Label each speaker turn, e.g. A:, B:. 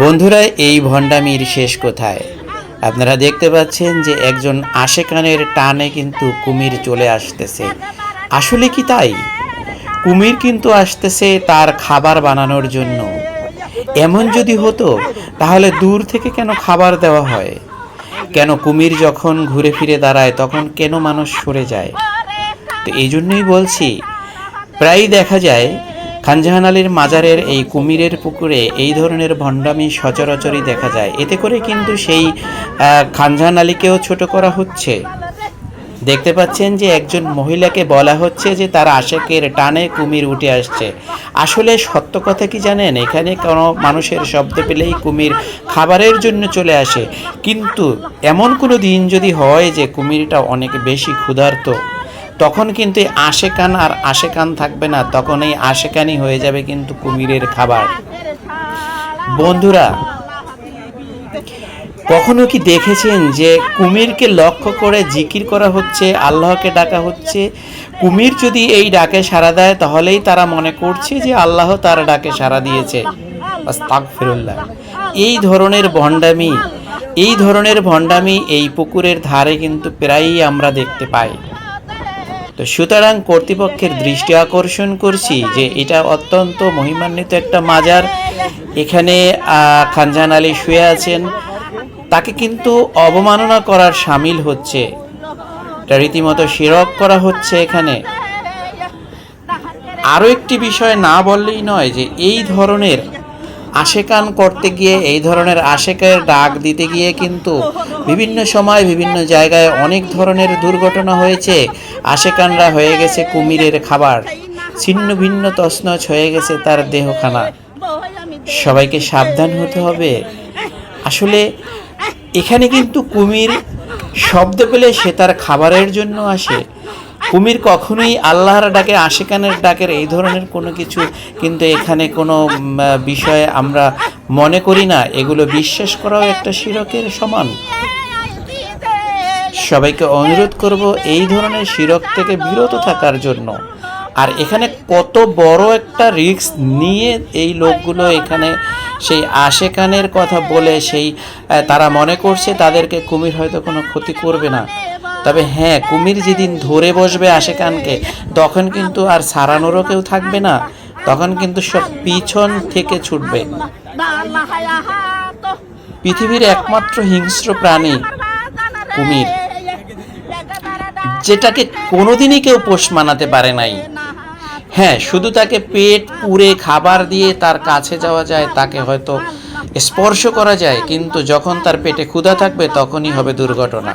A: বন্ধুরা, এই ভণ্ডামির শেষ কোথায়? আপনারা দেখতে পাচ্ছেন যে একজন আশেকানের টানে কিন্তু কুমির চলে আসতেছে। আসলে কি তাই? কুমির কিন্তু আসতেছে তার খাবার বানানোর জন্য। এমন যদি হতো, তাহলে দূর থেকে কেন খাবার দেওয়া হয়? কেন কুমির যখন ঘুরে ফিরে দাঁড়ায়, তখন কেন মানুষ সরে যায়? তো এই জন্যই বলছি, প্রায়ই দেখা যায় খানজাহান আলীর মাজারের এই কুমিরের পুকুরে এই ধরনের ভণ্ডামি সচরাচরই দেখা যায়। এতে করে কিন্তু সেই খানজাহান আলীকেও ছোট করা হচ্ছে। দেখতে পাচ্ছেন যে একজন মহিলাকে বলা হচ্ছে যে তার আশেকের টানে কুমির উঠে আসছে। আসলে সত্য কথা কি জানেন? এখানে কোনো মানুষের শব্দ পেলেই কুমির খাবারের জন্য চলে আসে। কিন্তু এমন কোনো দিন যদি হয় যে কুমিরটা অনেক বেশি ক্ষুধার্ত তখন কিন্তু এই আশেকান আর আশেকান থাকবে না, তখন এই আশেকানই হয়ে যাবে কিন্তু কুমিরের খাবার। বন্ধুরা, কখনো কি দেখেছেন যে কুমিরকে লক্ষ্য করে জিকির করা হচ্ছে, আল্লাহকে ডাকা হচ্ছে? কুমির যদি এই ডাকে সাড়া দেয়, তাহলেই তারা মনে করছে যে আল্লাহ তার ডাকে সাড়া দিয়েছে। আস্তাগফিরুল্লাহ। এই ধরনের ভণ্ডামি, এই ধরনের ভণ্ডামি এই পুকুরের ধারে কিন্তু প্রায়ই আমরা দেখতে পাই। তো সুতরাং কর্তৃপক্ষের দৃষ্টি আকর্ষণ করছি যে এটা অত্যন্ত মহিমান্বিত একটা মাজার। এখানে আহ, খানজাহান আলী শুয়ে আছেন। তাকে কিন্তু অবমাননা করার সামিল হচ্ছে। এটা রীতিমতো শিরক করা হচ্ছে এখানে। আরও একটি বিষয় না বললেই নয় যে এই ধরনের আশেকান করতে গিয়ে, এই ধরনের আশেকের ডাক দিতে গিয়ে কিন্তু বিভিন্ন সময় বিভিন্ন জায়গায় অনেক ধরনের দুর্ঘটনা হয়েছে। আশেকানরা হয়ে গেছে কুমিরের খাবার। ছিন্ন ভিন্ন তছনছ হয়ে গেছে তার দেহখানা। সবাইকে সাবধান হতে হবে। আসলে এখানে কিন্তু কুমির শব্দ পেলে সে তার খাবারের জন্য আসে। কুমির কখনোই আল্লাহর ডাকে, আশেকানের ডাকের এই ধরনের কোনো কিছু কিন্তু এখানে কোনো বিষয়ে আমরা মনে করি না। এগুলো বিশ্বাস করাও একটা শিরকের সমান। সবাইকে অনুরোধ করব এই ধরনের শিরক থেকে বিরত থাকার জন্য। আর এখানে কত বড় একটা রিস্ক নিয়ে এই লোকগুলো এখানে সেই আশেকানের কথা বলে সেই তারা মনে করছে তাদেরকে কুমির হয়তো কোনো ক্ষতি করবে না। তবে হ্যাঁ কুমির যেদিন ধরে বসবে আশেকানকে, তখন কিন্তু আর সারানোরও কেউ থাকবে না। তখন কিন্তু সব পিছন থেকে ছুটবে। পৃথিবীর একমাত্র হিংস্র প্রাণী কুমির, যেটাকে কোনোদিনই কেউ পোষ মানাতে পারে নাই। হ্যাঁ শুধু তাকে পেট পুড়ে খাবার দিয়ে তার কাছে যাওয়া যায়, তাকে হয়তো স্পর্শ করা যায়, কিন্তু যখন তার পেটে ক্ষুধা থাকবে, তখনই হবে দুর্ঘটনা।